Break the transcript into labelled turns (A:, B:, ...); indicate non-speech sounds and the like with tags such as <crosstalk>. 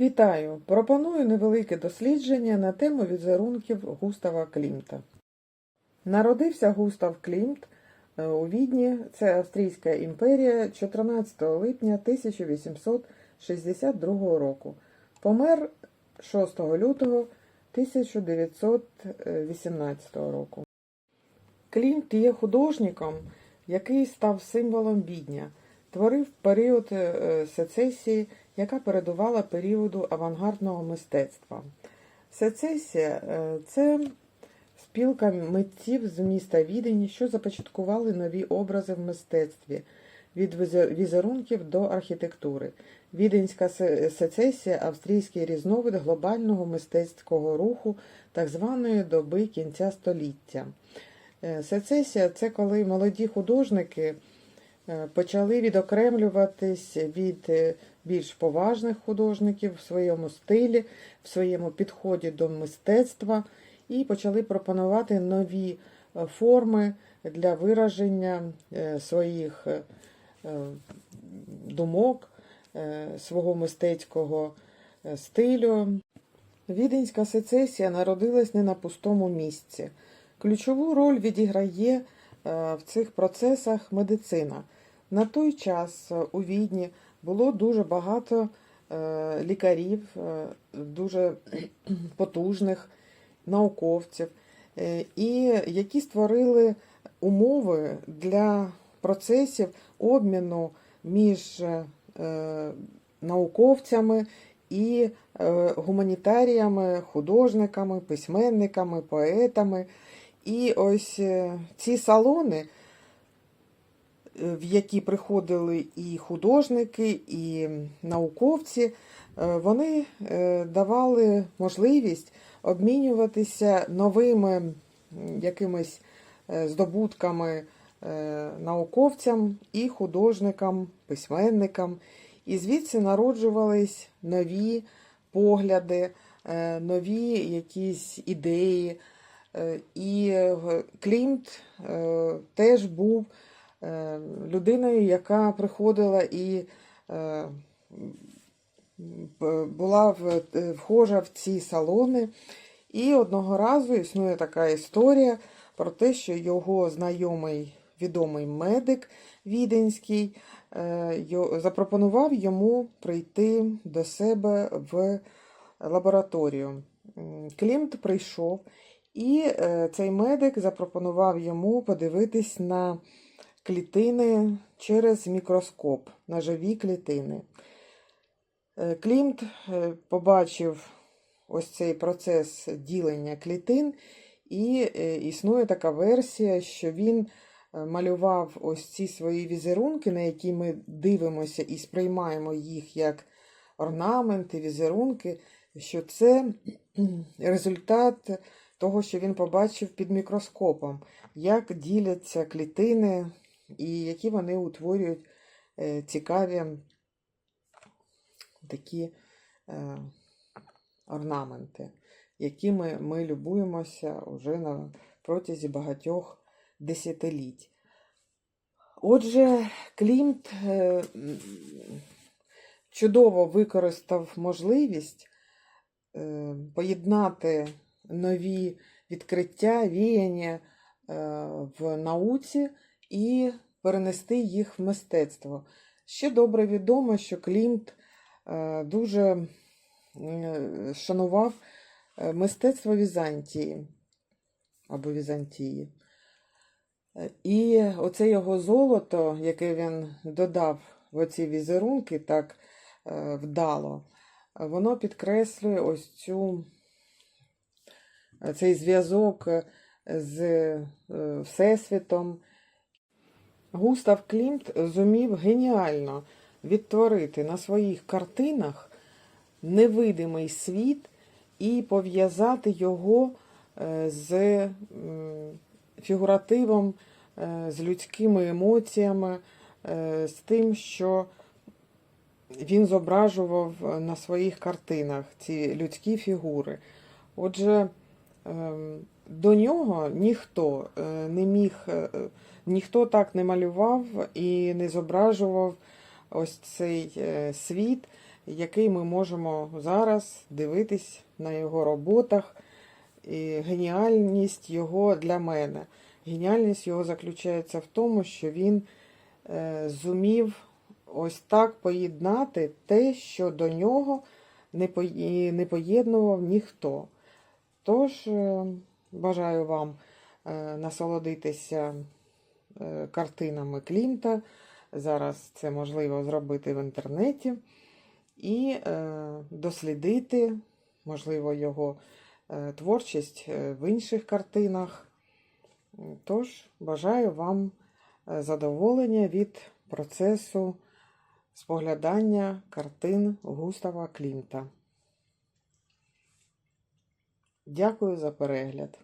A: Вітаю! Пропоную невелике дослідження на тему візерунків Густава Клімта. Народився Густав Клімт е, у Відні, це Австрійська імперія, 14 липня 1862 року. Помер 6 лютого 1918 року. Клімт є художником, який став символом Відня. Творив період е, сецесії, яка передувала періоду авангардного мистецтва. Сецесія е, це спілка митців з міста Відень, що започаткували нові образи в мистецтві від візерунків до архітектури. Віденська сецесія австрійський різновид глобального мистецького руху так званої доби кінця століття. Е, Сецесія це коли молоді художники почали відокремлюватись від е, більш поважних художників в своєму стилі, в своєму підході до мистецтва і почали пропонувати нові е, форми для вираження е, своїх е, е, думок, е, свого мистецького е, стилю. Віденська сецесія народилась не на пустому місці. Ключову роль відіграє е, в цих процесах медицина. На той час е, у Відні було дуже багато е, лікарів, е, дуже <clears throat> потужних науковців, і які створили умови для процесів обміну між науковцями і гуманітаріями, художниками, письменниками, поетами. І ось ці салони, в які приходили і художники, і науковці, е, вони е, давали можливість обмінюватися новими якимись е, здобутками е, науковцям і художникам, письменникам. І звідси народжувались нові погляди, е, нові якісь ідеї. Е, І е, Клімт е, теж був е, людиною, яка приходила і е, була е, вхожа в ці салони. І одного разу існує така історія про те, що його знайомий відомий медик віденський е, запропонував йому прийти до себе в лабораторію. Клімт прийшов, і е, цей медик запропонував йому подивитись на клітини через мікроскоп, на живі клітини. Е, Клімт е, побачив ось цей процес ділення клітин, і е, існує така версія, що він малював ось ці свої візерунки, на які ми дивимося і сприймаємо їх як орнаменти, візерунки, що це <clears throat> результат того, що він побачив під мікроскопом, як діляться клітини і які вони утворюють е, цікаві такі е, орнаменти, якими ми любуємося вже на протязі багатьох десятиліть. Отже, Клімт е, чудово використав можливість поєднати нові відкриття, віяння в науці і перенести їх в мистецтво. Ще добре відомо, що Клімт е, дуже е, шанував е, мистецтво Візантії або Візантії. І оце його золото, яке він додав в оці візерунки так вдало, воно підкреслює ось цю, цей зв'язок з Всесвітом. Густав Клімт зумів геніально відтворити на своїх картинах невидимий світ і пов'язати його е, з фігуративом, е, з людськими емоціями, е, з тим, що він зображував на своїх картинах ці людські фігури. Отже, ем, до нього ніхто е, не міг, е, ніхто так не малював і не зображував ось цей е, світ, який ми можемо зараз дивитись на його роботах. І геніальність його для мене. Геніальність його заключається в тому, що він зумів ось так поєднати те, що до нього не, поєднував ніхто. Тож бажаю вам е, насолодитися е, картинами Клімта. Зараз це можливо зробити в інтернеті і е, дослідити, можливо, його творчість в інших картинах. Тож бажаю вам задоволення від процесу споглядання картин Густава Клімта. Дякую за перегляд.